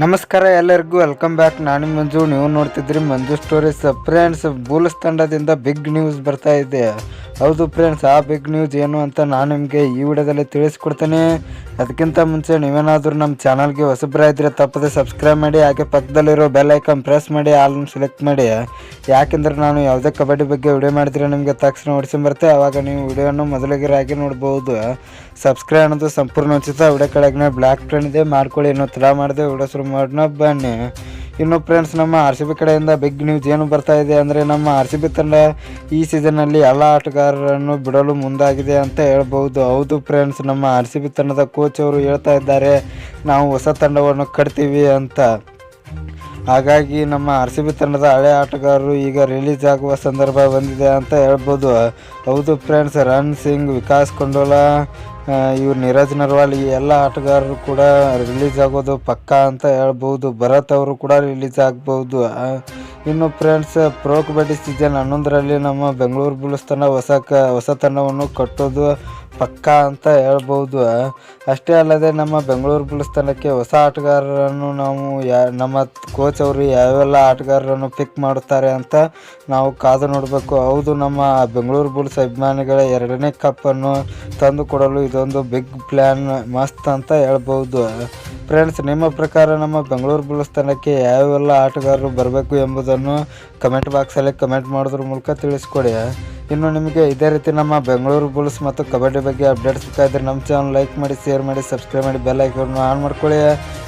ನಮಸ್ಕಾರ ಎಲ್ಲರಿಗೂ welcome back ನಾನು ಮಂಜು. ನೀವು ನೋಡ್ತಿದ್ರಿ ಮಂಜು ಸ್ಟೋರೀಸ್ ಫ್ರೆಂಡ್ಸ್ ಬೂಲ್ಸ್ ತಂಡದಿಂದ ಬಿಗ್ ನ್ಯೂಸ್ ಬರ್ತಾ ಇದೆ. ಹೌದು ಫ್ರೆಂಡ್ಸ್ ಆ ಬಿಗ್ ನ್ಯೂಸ್ ಏನು ಅಂತ ನಾನು ನಿಮಗೆ ಈ ವಿಡಿಯೋದಲ್ಲಿ ತಿಳಿಸ್ಕೊಡ್ತೇನೆ. ಅದಕ್ಕಿಂತ ಮುಂಚೆ ನೀವೇನಾದರೂ ನಮ್ಮ ಚಾನಲ್ಗೆ ಹೊಸಬ್ರಾಯಿದ್ರೆ ತಪ್ಪದೆ ಸಬ್ಸ್ಕ್ರೈಬ್ ಮಾಡಿ, ಹಾಗೆ ಪಕ್ಕದಲ್ಲಿರೋ ಬೆಲ್ ಐಕನ್ ಪ್ರೆಸ್ ಮಾಡಿ ಆಲ್ನ ಸೆಲೆಕ್ಟ್ ಮಾಡಿ. ಯಾಕೆಂದರೆ ನಾನು ಯಾವುದೇ ಕಬಡ್ಡಿ ಬಗ್ಗೆ ವಿಡಿಯೋ ಮಾಡಿದರೆ ನಿಮಗೆ ತಕ್ಷಣ ಓಡಿಸಿಬರುತ್ತೆ ಆವಾಗ ನೀವು ವಿಡಿಯೋನ ಮೊದಲಿಗರಾಗಿ ನೋಡ್ಬೋದು. ಸಬ್ಸ್ಕ್ರೈಬ್ ಅನ್ನೋದು ಸಂಪೂರ್ಣ ಉಚಿತ. ವಿಡಿಯೋ ಕೆಳಗೆ ಬ್ಲ್ಯಾಕ್ ಟ್ರೆಂಡ್ ಇದೆ. ಮಾಡ್ಕೊಳ್ಳಿ. ಇನ್ನೂ ತಡ ಮಾಡಿದೆ ವಿಡಿಯೋ ಶುರು ಮಾಡೋಣ. ಬನ್ನಿ. ಇನ್ನು ಫ್ರೆಂಡ್ಸ್ ನಮ್ಮ ಆರ್ ಸಿ ಬಿ ಕಡೆಯಿಂದ ಬಿಗ್ ನ್ಯೂಸ್ ಏನು ಬರ್ತಾ ಇದೆ ಅಂದರೆ ನಮ್ಮ ಆರ್ ಸಿ ಬಿ ತಂಡ ಈ ಸೀಸನ್ನಲ್ಲಿ ಎಲ್ಲ ಆಟಗಾರರನ್ನು ಬಿಡಲು ಮುಂದಾಗಿದೆ ಅಂತ ಹೇಳ್ಬೋದು ಹೌದು ಫ್ರೆಂಡ್ಸ್ ನಮ್ಮ ಆರ್ ಸಿ ಬಿ ತಂಡದ ಕೋಚ್ ಅವರು ಹೇಳ್ತಾ ಇದ್ದಾರೆ, ನಾವು ಹೊಸ ತಂಡವನ್ನು ಕಟ್ತೀವಿ ಅಂತ. ಹಾಗಾಗಿ ನಮ್ಮ ಆರ್ ಸಿ ಬಿ ತಂಡದ ಹಳೆ ಆಟಗಾರರು ಈಗ ರಿಲೀಸ್ ಆಗುವ ಸಂದರ್ಭ ಬಂದಿದೆ ಅಂತ ಹೇಳ್ಬೋದು ಹೌದು ಫ್ರೆಂಡ್ಸ್ ರಣ್ ಸಿಂಗ್ ವಿಕಾಸ್ ಕೊಂಡೋಲ ಇವ್ರು ನೀರಜ್ ನರ್ವಾಲ್ ಈ ಎಲ್ಲ ಆಟಗಾರರು ಕೂಡ ರಿಲೀಸ್ ಆಗೋದು ಪಕ್ಕಾ ಅಂತ ಹೇಳ್ಬೋದು. ಭರತ್ ಅವರು ಕೂಡ ರಿಲೀಸ್ ಆಗ್ಬೋದು. ಇನ್ನು ಫ್ರೆಂಡ್ಸ್ ಪ್ರೋ ಕಬಡ್ಡಿ ಸೀಸನ್ ಹನ್ನೊಂದರಲ್ಲಿ ನಮ್ಮ ಬೆಂಗಳೂರು ಬುಲ್ಸ್ ತಂಡ ಹೊಸ ಕ ಹೊಸ ತಂಡವನ್ನು ಕಟ್ಟೋದು ಪಕ್ಕ ಅಂತ ಹೇಳ್ಬೋದು ಅಷ್ಟೇ ಅಲ್ಲದೆ ನಮ್ಮ ಬೆಂಗಳೂರು ಬುಲ್ಸ್ ತಂಡಕ್ಕೆ ಹೊಸ ಆಟಗಾರರನ್ನು ನಾವು ಯಾ, ನಮ್ಮ ಕೋಚ್ ಅವರು ಯಾವೆಲ್ಲ ಆಟಗಾರರನ್ನು ಪಿಕ್ ಮಾಡುತ್ತಾರೆ ಅಂತ ನಾವು ಕಾದು ನೋಡಬೇಕು. ಹೌದು, ನಮ್ಮ ಬೆಂಗಳೂರು ಬುಲ್ಸ್ ಅಭಿಮಾನಿಗಳ ಎರಡನೇ ಕಪ್ಪನ್ನು ತಂದು ಕೊಡಲು ಇದೊಂದು ಬಿಗ್ ಪ್ಲ್ಯಾನ್ ಮಸ್ತ್ ಅಂತ ಹೇಳ್ಬೋದು ಫ್ರೆಂಡ್ಸ್ ನಿಮ್ಮ ಪ್ರಕಾರ ನಮ್ಮ ಬೆಂಗಳೂರು ಬುಲ್ಸ್ ತಂಡಕ್ಕೆ ಯಾವೆಲ್ಲ ಆಟಗಾರರು ಬರಬೇಕು ಎಂಬುದನ್ನು ಕಮೆಂಟ್ ಬಾಕ್ಸಲ್ಲಿ ಕಮೆಂಟ್ ಮಾಡೋದ್ರ ಮೂಲಕ ತಿಳಿಸ್ಕೊಡಿ ಇನ್ನು ನಿಮಗೆ ಇದೇ ರೀತಿ ನಮ್ಮ ಬೆಂಗಳೂರು ಬುಲ್ಸ್ ಮತ್ತು ಕಬಡ್ಡಿ ಬಗ್ಗೆ ಅಪ್ಡೇಟ್ಸ್ ಬೇಕಾದರೆ ನಮ್ಮ ಚಾನಲ್ ಲೈಕ್ ಮಾಡಿ ಶೇರ್ ಮಾಡಿ ಸಬ್ಸ್ಕ್ರೈಬ್ ಮಾಡಿ ಬೆಲ್ ಐಕನ್ ಆನ್ ಮಾಡ್ಕೊಳ್ಳಿ.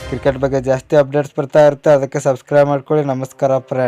ಕ್ರಿಕೆಟ್ ಬಗ್ಗೆ ಜಾಸ್ತಿ ಅಪ್ಡೇಟ್ಸ್ ಬರ್ತಾ ಇರುತ್ತೆ, ಅದಕ್ಕೆ ಸಬ್ಸ್ಕ್ರೈಬ್ ಮಾಡ್ಕೊಳ್ಳಿ. ನಮಸ್ಕಾರ ಫ್ರೆಂಡ್